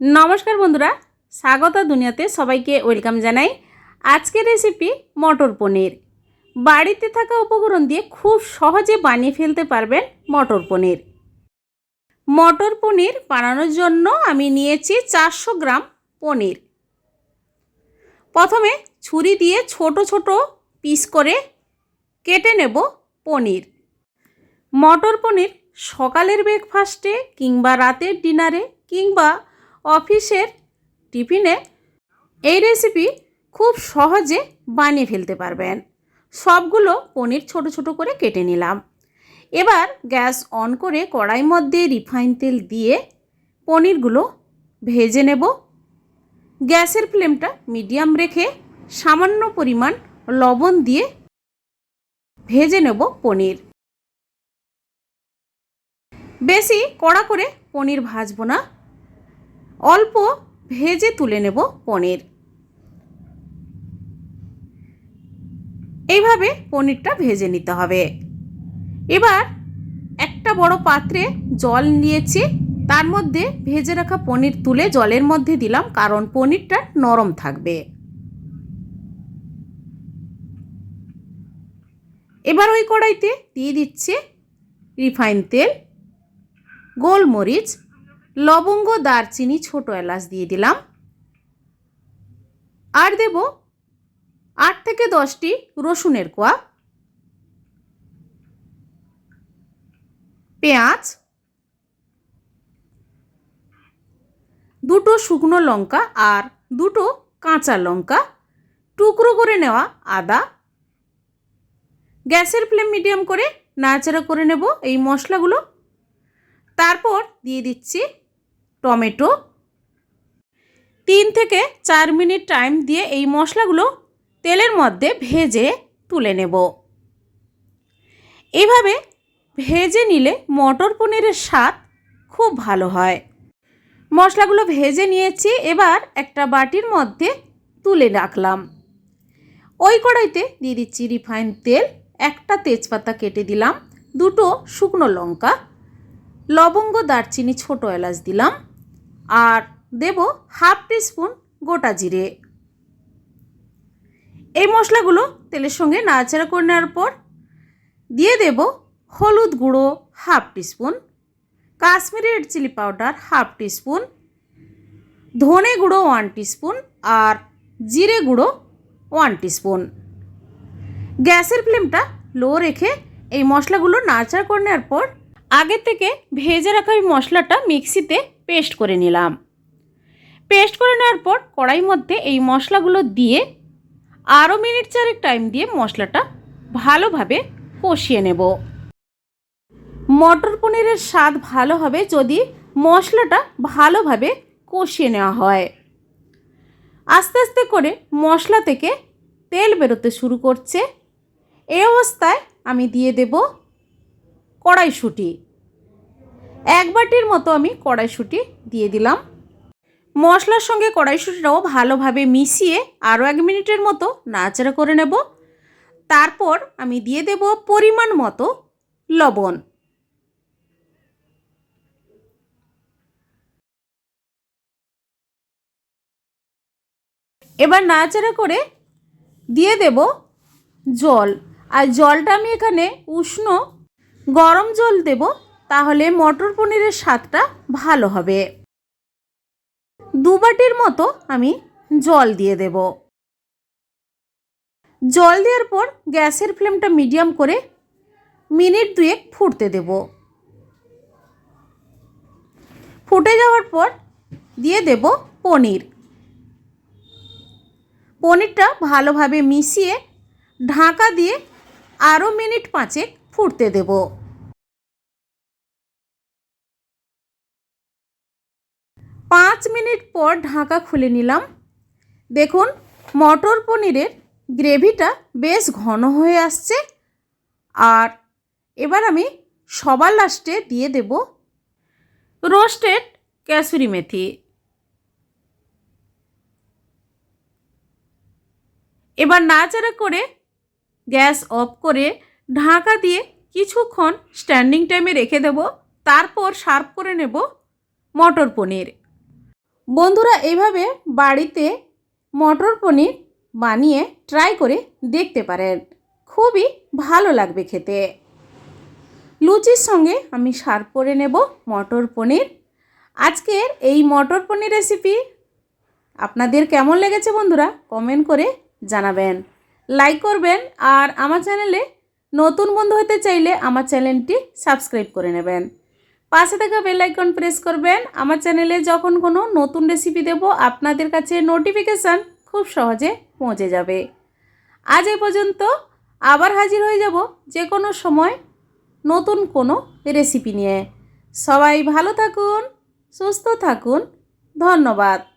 নমস্কার বন্ধুরা, স্বাগত দুনিয়াতে সবাইকে ওয়েলকাম জানাই। আজকের রেসিপি মটর পনির। বাড়িতে থাকা উপকরণ দিয়ে খুব সহজে বানিয়ে ফেলতে পারবেন মটর পনির। মটর পনির বানানোর জন্য আমি নিয়েছি চারশো গ্রাম পনির। প্রথমে ছুরি দিয়ে ছোট ছোট পিস করে কেটে নেব পনির। মটর পনির সকালের ব্রেকফাস্টে কিংবা রাতের ডিনারে কিংবা অফিসের টিফিনে এই রেসিপি খুব সহজে বানিয়ে ফেলতে পারবেন। সবগুলো পনির ছোট ছোট করে কেটে নিলাম। এবার গ্যাস অন করে কড়াই মধ্যে রিফাইন তেল দিয়ে পনিরগুলো ভেজে নেব। গ্যাসের ফ্লেমটা মিডিয়াম রেখে সামান্য পরিমাণ লবণ দিয়ে ভেজে নেব পনির। বেশি কড়া করে পনির ভাজবো না। অল্প ভেজে তুলে নেব পনির। এইভাবে পনিরটা ভেজে নিতে হবে। এবার একটা বড় পাত্রে জল নিয়েছি, তার মধ্যে ভেজে রাখা পনির তুলে জলের মধ্যে দিলাম, কারণ পনিরটা নরম থাকবে। এবার ওই কড়াইতে দিয়ে দিচ্ছে রিফাইন তেল, গোলমরিচ লবঙ্গ, দারচিনি, ছোট এলাচ দিয়ে দিলাম। আর দেব আট থেকে দশটি রসুনের কোয়া, পেঁয়াজ, দুটো শুকনো লঙ্কা আর দুটো কাঁচা লঙ্কা। টুকরো করে নেওয়া আদা। গ্যাসের ফ্লেম মিডিয়াম করে নাড়াচাড়া করে নেব এই মশলাগুলো। তারপর দিয়ে দিচ্ছি টমেটো। তিন থেকে চার মিনিট টাইম দিয়ে এই মশলাগুলো তেলের মধ্যে ভেজে তুলে নেব। এভাবে ভেজে নিলে মটর পনিরের স্বাদ খুব ভালো হয়। মশলাগুলো ভেজে নিয়েছি, এবার একটা বাটির মধ্যে তুলে রাখলাম। ওই কড়াইতে দিয়ে দিচ্ছি রিফাইন তেল, একটা তেজপাতা কেটে দিলাম, দুটো শুকনো লঙ্কা, লবঙ্গ, দারচিনি, ছোটো এলাচ দিলাম। আর দেব হাফ টিস্পুন গোটা জিরে। এই মশলাগুলো তেলের সঙ্গে নাড়াচাড়া করে নেওয়ার পর দিয়ে দেব হলুদ গুঁড়ো half teaspoon, Kashmiri red chilli powder half teaspoon, ধনে গুঁড়ো ওয়ান টিস্পুন আর জিরে গুঁড়ো ওয়ান টিস্পুন। গ্যাসের ফ্লেমটা লো রেখে এই মশলাগুলো নাড়াচাড়া করে নেওয়ার পর আগে থেকে ভেজে রাখা ওই মশলাটা মিক্সিতে পেস্ট করে নিলাম। পেস্ট করে নেওয়ার পর কড়াই মধ্যে এই মশলাগুলো দিয়ে আরও মিনিট চারেক টাইম দিয়ে মশলাটা ভালোভাবে কষিয়ে নেব। মটর পনিরের স্বাদ ভালো হবে যদি মশলাটা ভালোভাবে কষিয়ে নেওয়া হয়। আস্তে আস্তে করে মশলা থেকে তেল বেরোতে শুরু করছে। এই অবস্থায় আমি দিয়ে দেব কড়াইশুঁটি। এক বাটির মতো আমি কড়াইশুঁটি দিয়ে দিলাম। মশলার সঙ্গে কড়াইশুঁটিটাও ভালোভাবে মিশিয়ে আরও এক মিনিটের মতো নাড়াচাড়া করে নেব। তারপর আমি দিয়ে দেব পরিমাণ মতো লবণ। এবার নাড়াচাড়া করে দিয়ে দেব জল। আর জলটা আমি এখানে উষ্ণ গরম জল দেব তাহলে মটর পনিরের স্বাদটা ভালো হবে। দু বাটির মতো আমি জল দিয়ে দেব। জল দেওয়ার পর গ্যাসের ফ্লেমটা মিডিয়াম করে মিনিট দুয়েক ফুটতে দেব। ফুটে যাওয়ার পর দিয়ে দেব পনির। পনিরটা ভালোভাবে মিশিয়ে ঢাকা দিয়ে আরও মিনিট পাঁচেক ফুটতে দেব। পাঁচ মিনিট পর ঢাকা খুলে নিলাম। দেখুন, মটর পনিরের গ্রেভিটা বেশ ঘন হয়ে আসছে। আর এবার আমি সবার লাস্টে দিয়ে দেব রোস্টেড ক্যাসুরি মেথি। এবার নাড়াচাড়া করে গ্যাস অফ করে ঢাকা দিয়ে কিছুক্ষণ স্ট্যান্ডিং টাইমে রেখে দেব। তারপর সার্ভ করে নেব মটর পনির। বন্ধুরা এইভাবে বাড়িতে মটর পনির বানিয়ে ট্রাই করে দেখতে পারেন। খুবই ভালো লাগবে খেতে। লুচির সঙ্গে আমি সার্ভ করে নেব মটর পনির। আজকের এই মটর পনির রেসিপি আপনাদের কেমন লেগেছে বন্ধুরা কমেন্ট করে জানাবেন। লাইক করবেন আর আমার চ্যানেলে নতুন বন্ধু হতে চাইলে আমার চ্যানেলটি সাবস্ক্রাইব করে নেবেন। পাশে থাকা বেল আইকন প্রেস করবেন। আমার চ্যানেলে যখন কোনো নতুন রেসিপি দেব, আপনাদের কাছে নোটিফিকেশান খুব সহজে পৌঁছে যাবে। আজ এ পর্যন্ত আবার হাজির হয়ে যাব যে কোনো সময় নতুন কোনো রেসিপি নিয়ে। সবাই ভালো থাকুন, সুস্থ থাকুন। ধন্যবাদ।